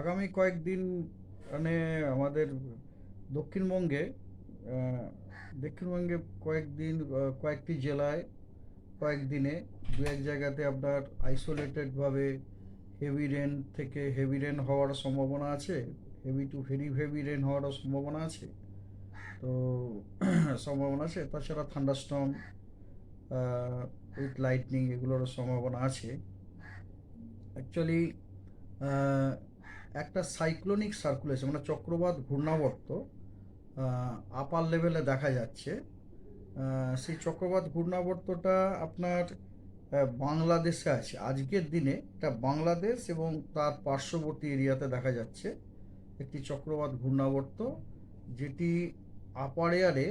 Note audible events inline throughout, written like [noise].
আগামী কয়েকদিন মানে আমাদের দক্ষিণবঙ্গে দক্ষিণবঙ্গে কয়েকদিন কয়েকটি জেলায় কয়েকদিনে দু এক জায়গাতে আপনার আইসোলেটেডভাবে হেভি রেন থেকে হেভি রেন হওয়ার সম্ভাবনা আছে heavy to very heavy rain হওয়ারও সম্ভাবনা আছে। তো [clears throat] সম্ভাবনা আছে, তাছাড়া থান্ডারস্টর্ম উইথ লাইটনিং এগুলোরও সম্ভাবনা আছে। অ্যাকচুয়ালি একটা সাইক্লোনিক সার্কুলেশন মানে চক্রবাত ঘূর্ণাবর্ত আপার লেভেলে দেখা যাচ্ছে। সেই চক্রবাত ঘূর্ণাবর্তটা আপনার বাংলাদেশে আছে। আজকের দিনে এটা বাংলাদেশ এবং তার পার্শ্ববর্তী এরিয়াতে দেখা যাচ্ছে একটি চক্রবাত ঘূর্ণাবর্ত, যেটি আপার এয়ারে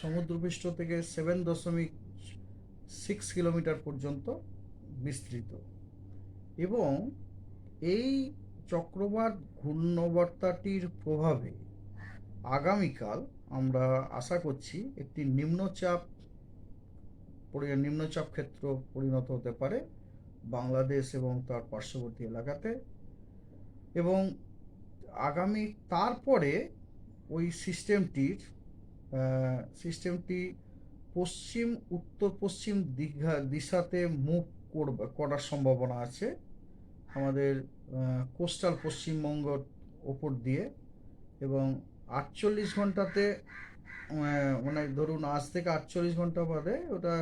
সমুদ্রপৃষ্ঠ থেকে সেভেন দশমিক সিক্স কিলোমিটার পর্যন্ত বিস্তৃত। এবং এই চক্রবাত ঘূর্ণবর্তাটির প্রভাবে আগামীকাল আমরা আশা করছি একটি নিম্নচাপ নিম্নচাপ ক্ষেত্র পরিণত হতে পারে বাংলাদেশ এবং তার পার্শ্ববর্তী এলাকাতে এবং আগামী তারপরে ওই সিস্টেমটির সিস্টেমটি পশ্চিম উত্তর পশ্চিম দিঘা, দিশাতে মুভ করবে, করার সম্ভাবনা আছে। আমাদের কোস্টাল পশ্চিমবঙ্গর ওপর দিয়ে এবং আটচল্লিশ ঘন্টাতে মানে ধরুন আজ থেকে আটচল্লিশ ঘণ্টা বাদে ওটা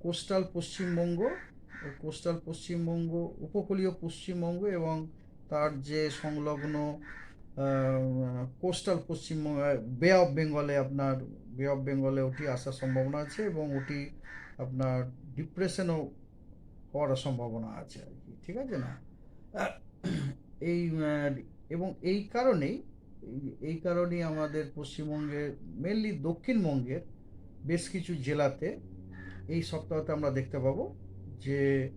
কোস্টাল পশ্চিমবঙ্গ কোস্টাল পশ্চিমবঙ্গ, উপকূলীয় পশ্চিমবঙ্গ এবং তার যে সংলগ্ন কোস্টাল পশ্চিমবঙ্গ বে অফ বেঙ্গলে আপনার বে অফ বেঙ্গলে ওটি আসার সম্ভাবনা আছে এবং ওটি আপনার ডিপ্রেশনও হওয়ার সম্ভাবনা আছে আর কি, ঠিক আছে না? এই এবং এই কারণেই, এই- কারণেই আমাদের পশ্চিমবঙ্গের মেনলি দক্ষিণবঙ্গের বেশ কিছু জেলাতে এই সপ্তাহতে আমরা দেখতে পাবো যে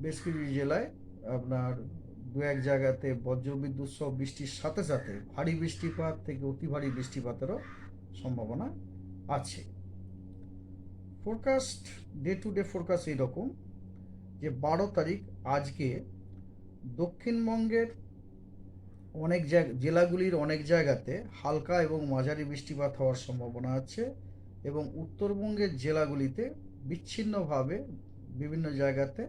বেশ কিছু জেলায় আপনার দু এক জায়গাতে বজ্রবিদ্যুৎ সহ বৃষ্টির সাথে সাথে ভারী বৃষ্টিপাত থেকে অতি ভারী বৃষ্টিপাতেরও সম্ভাবনা আছে। Forecast day to day forecast এইরকম। যে বারো তারিখ আজকে দক্ষিণবঙ্গের অনেক জায়গা, জেলাগুলির অনেক জায়গাতে হালকা এবং মাঝারি বৃষ্টিপাত হওয়ার সম্ভাবনা আছে এবং উত্তরবঙ্গের জেলাগুলিতে বিচ্ছিন্নভাবে বিভিন্ন জায়গাতে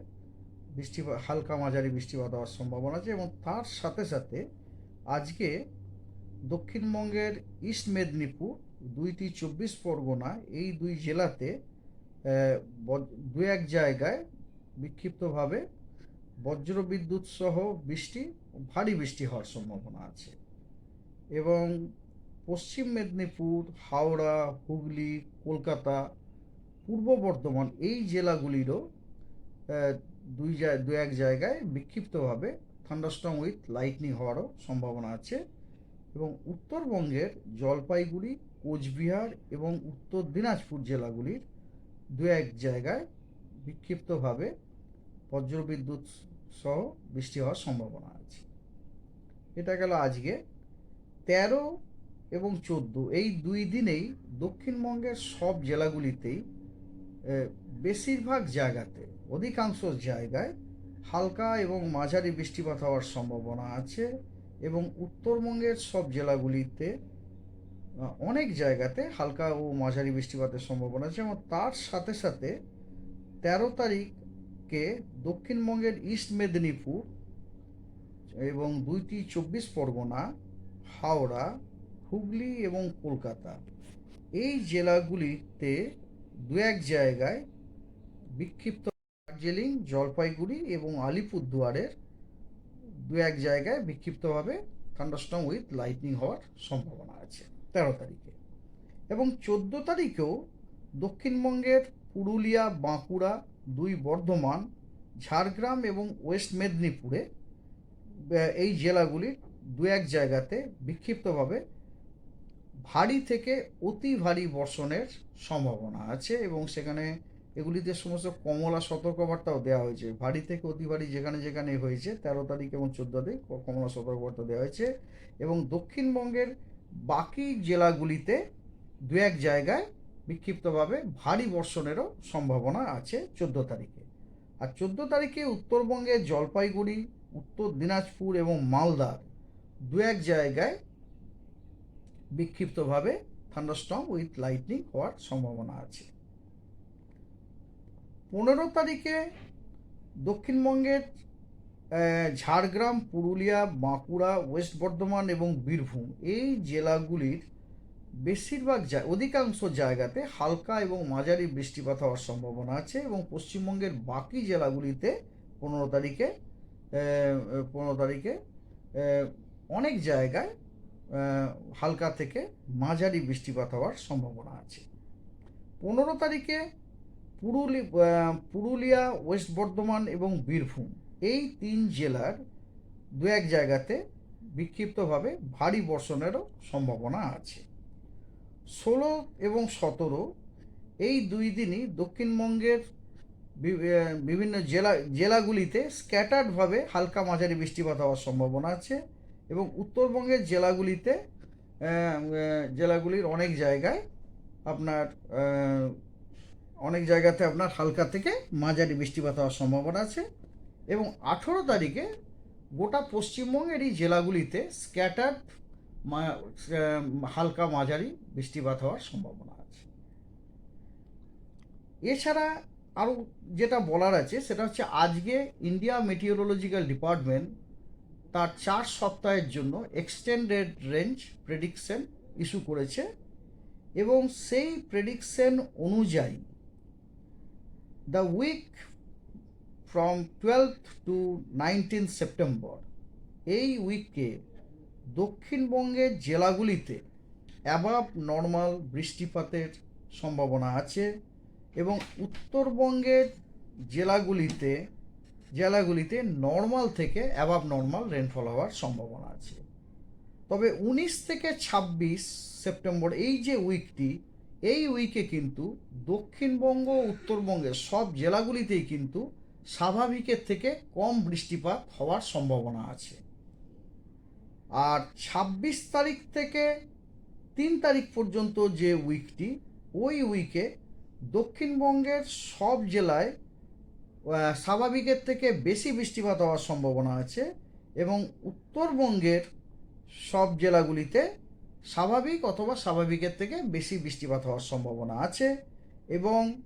বৃষ্টিপাত হালকা মাঝারি বৃষ্টিপাত হওয়ার সম্ভাবনা আছে এবং তার সাথে সাথে আজকে দক্ষিণবঙ্গের ইস্ট মেদিনীপুর দুইটি চব্বিশ পরগনা এই দুই জেলাতে দু এক জায়গায় বিক্ষিপ্তভাবে বজ্রবিদ্যুৎ সহ বৃষ্টি, ভারী বৃষ্টি হওয়ার সম্ভাবনা আছে। এবং পশ্চিম মেদিনীপুর, হাওড়া, হুগলি, কলকাতা, পূর্ব বর্ধমান এই জেলাগুলিরও দুই দু এক জায়গায় বিক্ষিপ্তভাবে থান্ডারস্টর্ম উইথ লাইটনিং হওয়ারও সম্ভাবনা আছে। এবং উত্তরবঙ্গের জলপাইগুড়ি, কোচবিহার এবং উত্তর দিনাজপুর জেলাগুলির দু এক জায়গায় বিক্ষিপ্তভাবে বজ্রবিদ্যুৎ সহ বৃষ্টি হওয়ার সম্ভাবনা আছে। এটা গেল আজকে। তেরো এবং চোদ্দ, এই দুই দিনেই দক্ষিণবঙ্গের সব জেলাগুলিতেই বেশিরভাগ জায়গাতে, অধিকাংশ জায়গায় হালকা এবং মাঝারি বৃষ্টিপাত হওয়ার সম্ভাবনা আছে এবং উত্তরবঙ্গের সব জেলাগুলিতে অনেক জায়গাতে হালকা ও মাঝারি বৃষ্টিপাতের সম্ভাবনা আছে এবং তার সাথে সাথে তেরো তারিখকে দক্ষিণবঙ্গের ইস্ট মেদিনীপুর এবং দুইটি চব্বিশ পরগনা, হাওড়া, হুগলি এবং কলকাতা। এই জেলাগুলিতে দু এক জায়গায় বিক্ষিপ্ত দার্জিলিং, জলপাইগুড়ি এবং আলিপুরদুয়ারের দু এক জায়গায় বিক্ষিপ্তভাবে থান্ডারস্টর্ম উইথ লাইটনিং হওয়ার সম্ভাবনা আছে, তেরো তারিখে। এবং চোদ্দ তারিখেও দক্ষিণবঙ্গের পুরুলিয়া, বাঁকুড়া দুই বর্ধমান, ঝাড়গ্রাম এবং ওয়েস্ট মেদিনীপুরে এই জেলাগুলির দু এক জায়গাতে বিক্ষিপ্তভাবে ভারী থেকে অতি ভারী বর্ষণের সম্ভাবনা আছে এবং সেখানে এগুলিতে সমস্ত কমলা সতর্কবার্তাও দেওয়া হয়েছে। ভারী থেকে অতি ভারী যেখানে যেখানে হয়েছে, তেরো তারিখ এবং চোদ্দ তারিখ কমলা সতর্কবার্তা দেওয়া হয়েছে এবং দক্ষিণবঙ্গের বাকি জেলাগুলিতে দু এক জায়গায় বিক্ষিপ্তভাবে ভারী বর্ষণেরও সম্ভাবনা আছে চোদ্দ তারিখে। আর চোদ্দ তারিখে উত্তরবঙ্গে জলপাইগুড়ি, উত্তর দিনাজপুর এবং মালদার দু এক জায়গায় বিক্ষিপ্তভাবে থান্ডারস্টর্ম উইথ লাইটনিং হওয়ার সম্ভাবনা আছে। পনেরো তারিখে দক্ষিণবঙ্গের ঝাড়গ্রাম, পুরুলিয়া, বাঁকুড়া, ওয়েস্ট বর্ধমান এবং বীরভূম এই জেলাগুলির বেশিরভাগ অধিকাংশ জায়গাতে হালকা এবং মাঝারি বৃষ্টিপাত হওয়ার সম্ভাবনা আছে এবং পশ্চিমবঙ্গের বাকি জেলাগুলিতে পনেরো তারিখে পনেরো তারিখে অনেক জায়গায় হালকা থেকে মাঝারি বৃষ্টিপাত হওয়ার সম্ভাবনা আছে। পনেরো তারিখে পুরুলি পুরুলিয়া, ওয়েস্ট বর্ধমান এবং বীরভূম এই তিন জেলার দু এক জায়গাতে বিক্ষিপ্তভাবে ভারী বর্ষণেরও সম্ভাবনা আছে। ষোলো এবং সতেরো, এই দুই দিনই দক্ষিণবঙ্গের বিভিন্ন জেলা, জেলাগুলিতে স্ক্যাটার্ডভাবে হালকা মাঝারি বৃষ্টিপাত হওয়ার সম্ভাবনা আছে এবং উত্তরবঙ্গের জেলাগুলিতে জেলাগুলির অনেক জায়গায় আপনার অনেক জায়গাতে আপনার হালকা থেকে মাঝারি বৃষ্টিপাত হওয়ার সম্ভাবনা আছে এবং আঠেরো তারিখে গোটা পশ্চিমবঙ্গের এই জেলাগুলিতে স্ক্যাটার্ড হালকা মাঝারি বৃষ্টিপাত হওয়ার সম্ভাবনা আছে। এছাড়া আরও যেটা বলার আছে, সেটা হচ্ছে আজকে ইন্ডিয়া মেটিওরোলজিক্যাল ডিপার্টমেন্ট তার চার সপ্তাহের জন্য এক্সটেন্ডেড রেঞ্জ প্রেডিকশন ইস্যু করেছে এবং সেই প্রেডিকশন অনুযায়ী the week from twelfth to nineteen September এই উইকে দক্ষিণবঙ্গের জেলাগুলিতে অ্যাবাব নর্মাল বৃষ্টিপাতের সম্ভাবনা আছে এবং উত্তরবঙ্গের জেলাগুলিতে জেলাগুলিতে নর্মাল থেকে অ্যাবাব নর্মাল রেনফল হওয়ার সম্ভাবনা আছে। তবে উনিশ থেকে ছাব্বিশ সেপ্টেম্বর এই যে উইকটি এই উইকে কিন্তু দক্ষিণবঙ্গ উত্তরবঙ্গের সব জেলাগুলিতেই কিন্তু স্বাভাবিকের থেকে কম বৃষ্টিপাত হওয়ার সম্ভাবনা আছে। আর ছাব্বিশ তারিখ থেকে তিন তারিখ পর্যন্ত যে উইকটি, ওই উইকে দক্ষিণবঙ্গের সব জেলায় স্বাভাবিকের থেকে বেশি বৃষ্টিপাত হওয়ার সম্ভাবনা আছে এবং উত্তরবঙ্গের সব জেলাগুলিতে স্বাভাবিক অথবা স্বাভাবিকের থেকে বেশি বৃষ্টিপাত হওয়ার সম্ভাবনা আছে এবং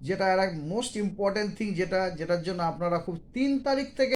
যেটা আর মোস্ট ইম্পর্ট্যান্ট থিং যেটা, যেটার জন্য আপনারা খুব তিন তারিখ থেকে